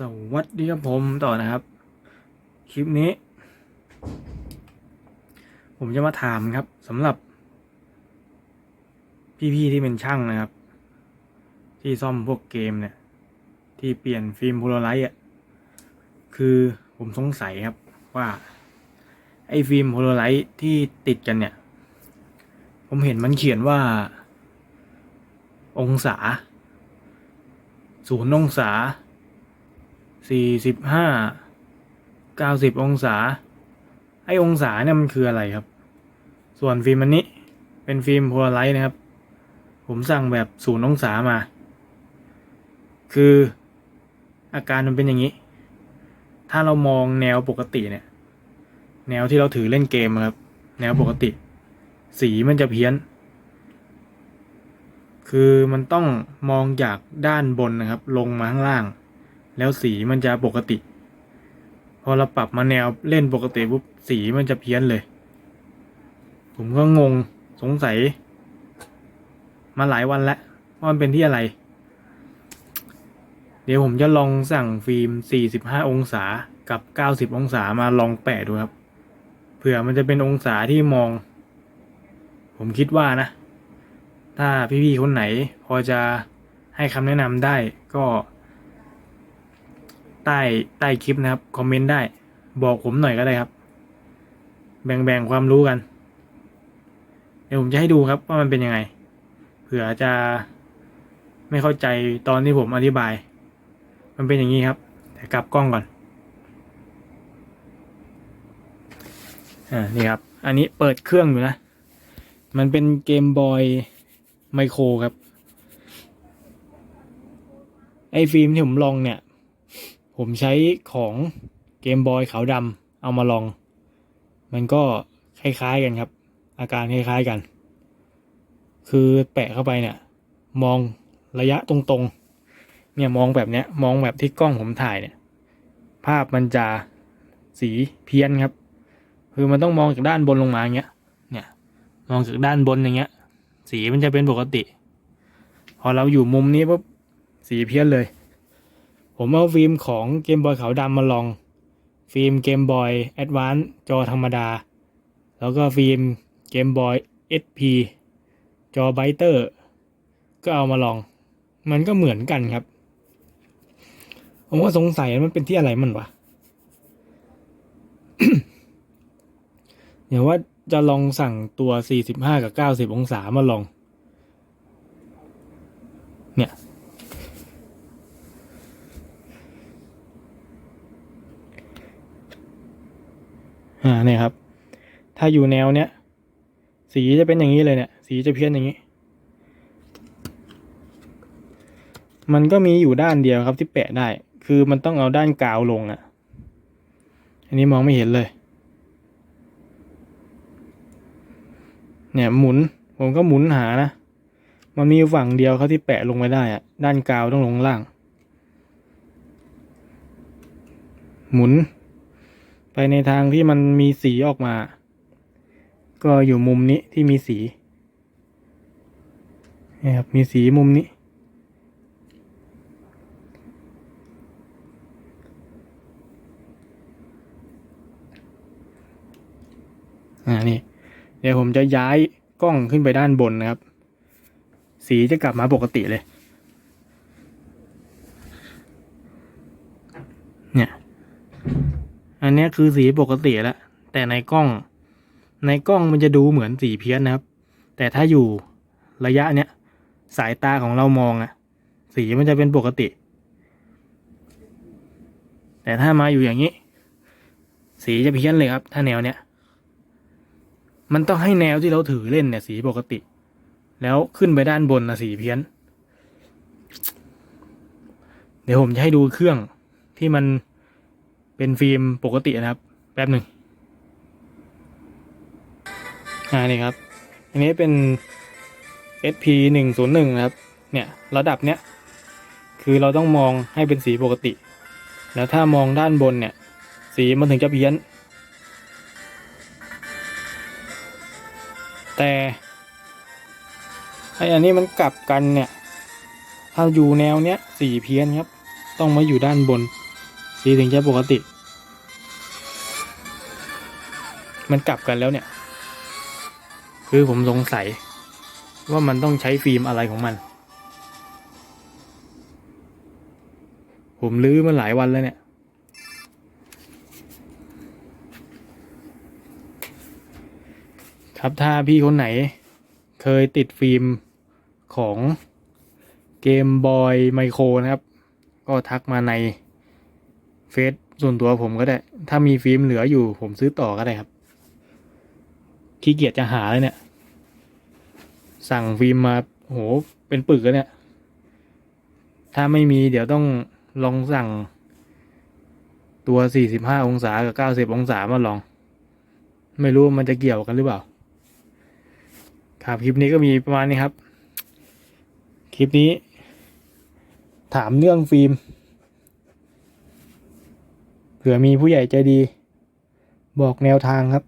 สวัสดีครับผมต่อนะครับ คลิปนี้ ผมจะมาถามครับสำหรับ พี่ๆที่เป็นช่างนะครับ ที่ซ่อมพวกเกมเนี่ย ที่เปลี่ยนฟิล์มโพลาไรต์อะคือผมสงสัยครับว่า ไอ้ฟิล์มโพลาไรต์ที่ติดกันเนี่ย ผมเห็นมันเขียนว่า องศาศูนย์องศา สี่สิบห้าเก้าสิบองศา ไอองศาเนี่ยมันคืออะไรครับ ส่วนฟิล์มอันนี้เป็นฟิล์มโพลาไรต์นะครับ ผมสั่งแบบศูนย์องศามา คืออาการมันเป็นอย่างนี้ ถ้าเรามองแนวปกติเนี่ย แนวที่เราถือเล่นเกมอะครับ แนวปกติ สีมันจะเพี้ยน คือมันต้องมองจากด้านบนนะครับ ลงมาข้างล่าง แล้วสีมันจะปกติ พอเราปรับมาแนวเล่นปกติปุ๊บสีมันจะเพี้ยนเลย ผมก็งงสงสัย มาหลายวันแล้วว่ามันเป็นที่อะไร เดี๋ยวผมจะลองสั่งฟิล์ม 45 องศากับ 90 องศามาลองแปะดูครับ เผื่อมันจะเป็นองศาที่มอง ผมคิดว่านะ ถ้าพี่ๆคนไหน พอจะให้คำแนะนำได้ก็ ใต้ใต้คลิปนะครับ คอมเมนต์ได้ บอกผมหน่อยก็ได้ครับ แบ่งแบ่งความรู้กัน เดี๋ยวผมจะให้ดูครับว่ามันเป็นยังไง เผื่อจะไม่เข้าใจตอนที่ผมอธิบาย มันเป็นอย่างนี้ครับ แต่กลับกล้องก่อน อ่า นี่ครับ อันนี้เปิดเครื่องอยู่นะ มันเป็นเกมบอยไมโครครับ ไอฟิล์มที่ผมลองเนี่ย ผมใช้ของเกมบอยขาวดำเอามาลอง มันก็คล้ายๆกันครับ อาการคล้ายๆกัน คือแปะเข้าไปเนี่ย มองระยะตรงๆ เนี่ยมองแบบเนี้ย มองแบบที่กล้องผมถ่ายเนี่ย ภาพมันจะสีเพี้ยนครับ คือมันต้องมองจากด้านบนลงมาอย่างเงี้ย เนี่ย มองจากด้านบนอย่างเงี้ย สีมันจะเป็นปกติ พอเราอยู่มุมนี้ปุ๊บสีเพี้ยนเลย ผมเอาฟิล์มของเกมบอยขาวดำมาลอง ฟิล์มเกมบอยแอดวานซ์จอธรรมดา แล้วก็ฟิล์มเกมบอย SP จอไบเตอร์ ก็เอามาลอง มันก็เหมือนกันครับ ผมก็สงสัยมันเป็นที่อะไรมันวะเดี๋ยวว่าจะลองสั่งตัว 45 กับ 90 องศามาลอง เนี่ย อ่าเนี่ยครับ ถ้าอยู่แนวเนี้ยสีจะเป็นอย่างนี้เลยเนี่ย สีจะเพี้ยนอย่างนี้ มันก็มีอยู่ด้านเดียวครับที่แปะได้ คือมันต้องเอาด้านกาวลงอะ่ะ อันนี้มองไม่เห็นเลย เนี่ยหมุน ผมก็หมุนหานะ มันมีฝั่งเดียวเขาที่แปะลงไปได้อะด้านกาวต้องลงล่าง หมุน ไปในทางที่มันมีสีออกมา ก็อยู่มุมนี้ที่มีสีนี่ครับมีสีมุมนี้ อ่านี่ เดี๋ยวผมจะย้ายกล้องขึ้นไปด้านบนนะครับ สีจะกลับมาปกติเลยเนี่ย อั นเนี้ยคือสีปกติแล้วแต่ในกล้อง ในกล้องมันจะดูเหมือนสีเพี้ยนนะครับ แต่ถ้าอยู่ระยะเนี้ยสายตาของเรามองอะสีมันจะเป็นปกติ แต่ถ้ามาอยู่อย่างนี้ สีจะเพี้ยนเลยครับ ถ้าแนวเนี้ยมันต้องให้แนวที่เราถือเล่นเนี่ยสีปกติ แล้วขึ้นไปด้านบนนะสีเพี้ยน เดี๋ยวผมจะให้ดูเครื่องที่มัน เป็นฟิล์มปกตินะครับ แป๊บหนึ่งอ่านี่ครับ อันนี้เป็น SP หนึ่งศูนย์หนึ่งนะครับ เนี่ยระดับเนี้ยคือเราต้องมองให้เป็นสีปกติ แล้วถ้ามองด้านบนเนี่ย สีมันถึงจะเพี้ยน แต่ไออันนี้มันกลับกันเนี่ย ถ้าอยู่แนวเนี้ยสีเพี้ยนครับ ต้องมาอยู่ด้านบน สีถึงจะปกติ มันกลับกันแล้วเนี่ย คือผมสงสัย ว่ามันต้องใช้ฟิล์มอะไรของมัน ผมลื้อมาหลายวันแล้วเนี่ยครับถ้าพี่คนไหน เคยติดฟิล์มของเกมบอยไมโครนะครับ ก็ทักมาใน เฟซส่วนตัวผมก็ได้ ถ้ามีฟิล์มเหลืออยู่ผมซื้อต่อก็ได้ครับ ขี้เกียจจะหาเลยเนี่ย สั่งฟิล์มมาโหเป็นปึกแล้วเนี่ย ถ้าไม่มีเดี๋ยวต้องลองสั่ง ตัว 45 องศากับ 90 องศามาลอง ไม่รู้มันจะเกี่ยวกันหรือเปล่า ครับคลิปนี้ก็มีประมาณนี้ครับ คลิปนี้ ถามเรื่องฟิล์ม ผื่อมีผู้ใหญ่ใจดี บอกแนวทางครับ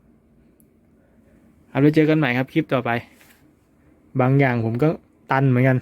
ครับแล้วเจอกันใหม่ครับคลิปต่อไป บางอย่างผมก็ตันเหมือนกัน